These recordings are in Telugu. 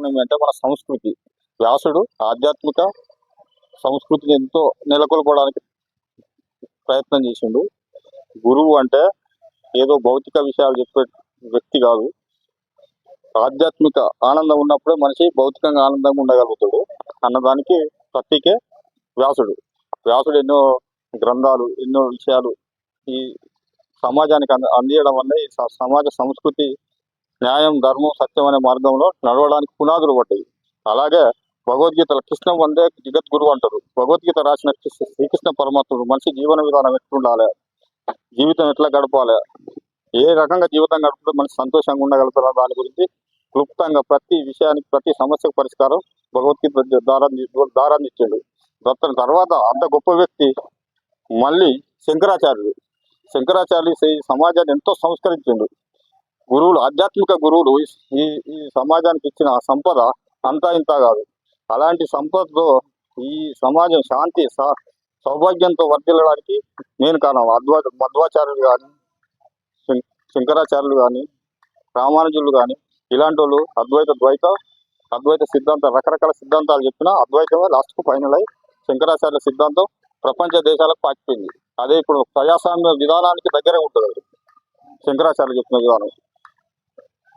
కారణం ఏంటంటే మన సంస్కృతి. వ్యాసుడు ఆధ్యాత్మిక సంస్కృతిని ఎంతో నెలకొల్పడానికి ప్రయత్నం చేసిండు. గురువు అంటే ఏదో భౌతిక విషయాలు చెప్పే వ్యక్తి కాదు. ఆధ్యాత్మిక ఆనందం ఉన్నప్పుడే మనిషి భౌతికంగా ఆనందంగా ఉండగలుగుతాడు. అన్నదానికి ప్రతీకే వ్యాసుడు. వ్యాసుడు ఎన్నో గ్రంథాలు ఎన్నో విషయాలు ఈ సమాజానికి అంద అందియడం వల్ల ఈ సమాజ సంస్కృతి న్యాయం ధర్మం సత్యం అనే మార్గంలో నడవడానికి పునాదులు పడ్డాయి. అలాగే భగవద్గీతలో కృష్ణ వందే జగద్గురు అంటారు. భగవద్గీత రాసిన కృష్ణ- శ్రీకృష్ణ పరమాత్ముడు మనిషి జీవన విధానం ఎట్లుండాలి? జీవితం ఎట్లా గడపాలి? ఏ రకంగా జీవితం గడుపుతూ మనిషి సంతోషంగా ఉండగలుగుతారో దాని గురించి క్లుప్తంగా ప్రతి విషయానికి ప్రతి సమస్యకు పరిష్కారం భగవద్గీత దారాన్ని దారాన్ని ఇచ్చాడు. దాని తర్వాత అంత గొప్ప వ్యక్తి మళ్ళీ శంకరాచార్యుడు. శంకరాచార్యులు ఈ సమాజాన్ని ఎంతో సంస్కరించిండు. గురువులు ఆధ్యాత్మిక గురువులు ఈ ఈ సమాజానికి ఇచ్చిన సంపద అంతా ఇంత కాదు. అలాంటి సంపదతో ఈ సమాజం శాంతి స- సౌభాగ్యంతో వర్ధిల్లడానికి నేను కారణం. అద్వా మధ్వాచార్యులు కానీ శంకరాచార్యులు కానీ రామానుజులు కానీ ఇలాంటి వాళ్ళు అద్వైత ద్వైత అద్వైత సిద్ధాంతం రకరకాల సిద్ధాంతాలు చెప్పినా అద్వైతమే లాస్ట్కు ఫైనల్ అయి శంకరాచార్య సిద్ధాంతం ప్రపంచ దేశాలకు పాకిపోయింది అదే ఇప్పుడు ప్రజాస్వామ్య విధానానికి దగ్గరే ఉంటుంది అది. శంకరాచార్య చెప్పిన విధానం.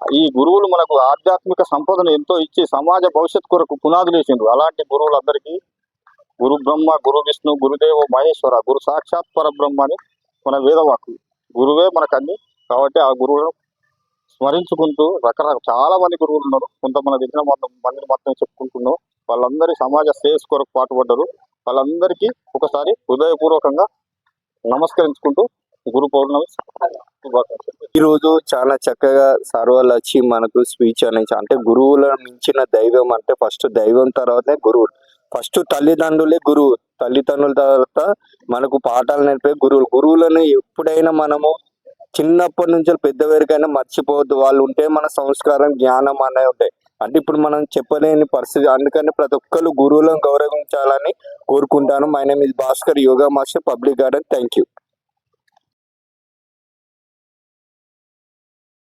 ఈ గురువులు మనకు ఆధ్యాత్మిక సంపదను ఎంతో ఇచ్చి సమాజ భవిష్యత్ కొరకు పునాదులు వేసిండ్రు. అలాంటి గురువులందరికీ గురు బ్రహ్మ గురు విష్ణు గురుదేవ మహేశ్వర గురు సాక్షాత్ పరబ్రహ్మ అని మన వేదవాకు గురువే మనకు అన్ని కాబట్టి ఆ గురువులను స్మరించుకుంటూ రకరకాల చాలా మంది గురువులు ఉన్నారు. కొంతమంది దగ్గర మొత్తం మందిని మొత్తం చెప్పుకుంటున్నాం. వాళ్ళందరి సమాజ శ్రేయస్ కొరకు పాటుపడ్డారు. వాళ్ళందరికీ ఒకసారి హృదయపూర్వకంగా నమస్కరించుకుంటూ గురు పౌర్ణమి ఈ రోజు చాలా చక్కగా సార్ వాళ్ళు వచ్చి మనకు స్పీచ్ అనేసి అంటే గురువుల మించిన దైవం అంటే ఫస్ట్ దైవం తర్వాతే గురువు. ఫస్ట్ తల్లిదండ్రులే గురువు. తల్లిదండ్రుల తర్వాత మనకు పాఠాలు నేర్పే గురువులు. గురువులను ఎప్పుడైనా మనము చిన్నప్పటి నుంచి పెద్ద వరకైనా మర్చిపోవద్దు. వాళ్ళు ఉంటే మన సంస్కారం జ్ఞానం అనేవి ఉంటాయి. అంటే ఇప్పుడు మనం చెప్పలేని పరిస్థితి. అందుకని ప్రతి ఒక్కరు గురువులను గౌరవించాలని కోరుకుంటాను. My name is Bhaskar yoga master public garden thank you